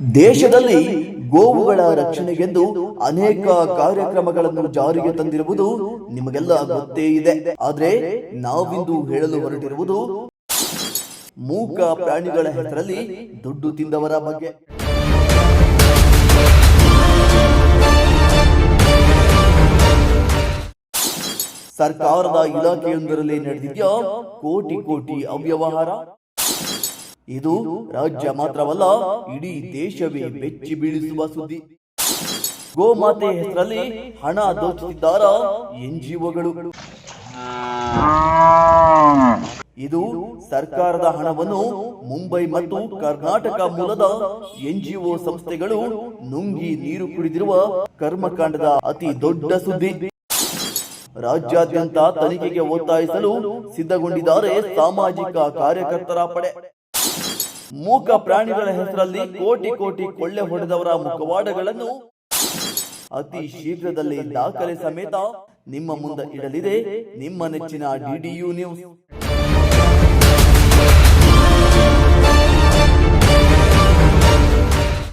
ದೇಶದಲ್ಲಿ ಗೋವುಗಳ ರಕ್ಷಣೆಗೆಂದು ಅನೇಕ ಕಾರ್ಯಕ್ರಮಗಳನ್ನು ಜಾರಿಗೆ ತಂದಿರುವುದು ನಿಮಗೆಲ್ಲ ಗೊತ್ತೇ ಇದೆ. ಆದ್ರೆ ನಾವಿಂದು ಹೇಳಲು ಹೊರಟಿರುವುದು ಮೂಕ ಪ್ರಾಣಿಗಳ ಹೆಸರಲ್ಲಿ ದುಡ್ಡು ತಿಂದವರ ಬಗ್ಗೆ. ಸರ್ಕಾರದ ಇಲಾಖೆಯೊಂದರಲ್ಲಿ ನಡೆದಿದೆಯೋ ಕೋಟಿ ಕೋಟಿ ಅವ್ಯವಹಾರ? ಇದು ರಾಜ್ಯ ಮಾತ್ರವಲ್ಲ ಇಡೀ ದೇಶವೇ ಬೆಚ್ಚಿ ಬೀಳಿಸುವ ಸುದ್ದಿ. ಗೋಮಾತೆ ಹೆಸರಲ್ಲಿ ಹಣ ದೋಚುತ್ತಿದ್ದಾರ? ಎನ್ಜಿಒಗಳು. ಇದು ಸರ್ಕಾರದ ಹಣವನ್ನು ಮುಂಬೈ ಮತ್ತು ಕರ್ನಾಟಕ ಮೂಲದ ಎನ್ಜಿಒ ಸಂಸ್ಥೆಗಳು ನುಂಗಿ ನೀರು ಕುಡಿದಿರುವ ಕರ್ಮಕಾಂಡದ ಅತಿ ದೊಡ್ಡ ಸುದ್ದಿ. ರಾಜ್ಯಾದ್ಯಂತ ತನಿಖೆಗೆ ಒತ್ತಾಯಿಸಲು ಸಿದ್ಧಗೊಂಡಿದ್ದಾರೆ ಸಾಮಾಜಿಕ ಕಾರ್ಯಕರ್ತರ ಪಡೆ. ಮೂಕ ಪ್ರಾಣಿಗಳ ಹೆಸರಲ್ಲಿ ಕೋಟಿ ಕೋಟಿ ಕೊಳ್ಳೆ ಹೊಡೆದವರ ಮುಖವಾಡಗಳನ್ನು ಅತಿ ಶೀಘ್ರದಲ್ಲಿ ದಾಖಲೆ ಸಮೇತ ನಿಮ್ಮ ಮುಂದೆ ಇಡಲಿದೆ. ನಿಮ್ಮ ನೆಚ್ಚಿನ ಡಿಡಿಯು ನ್ಯೂಸ್.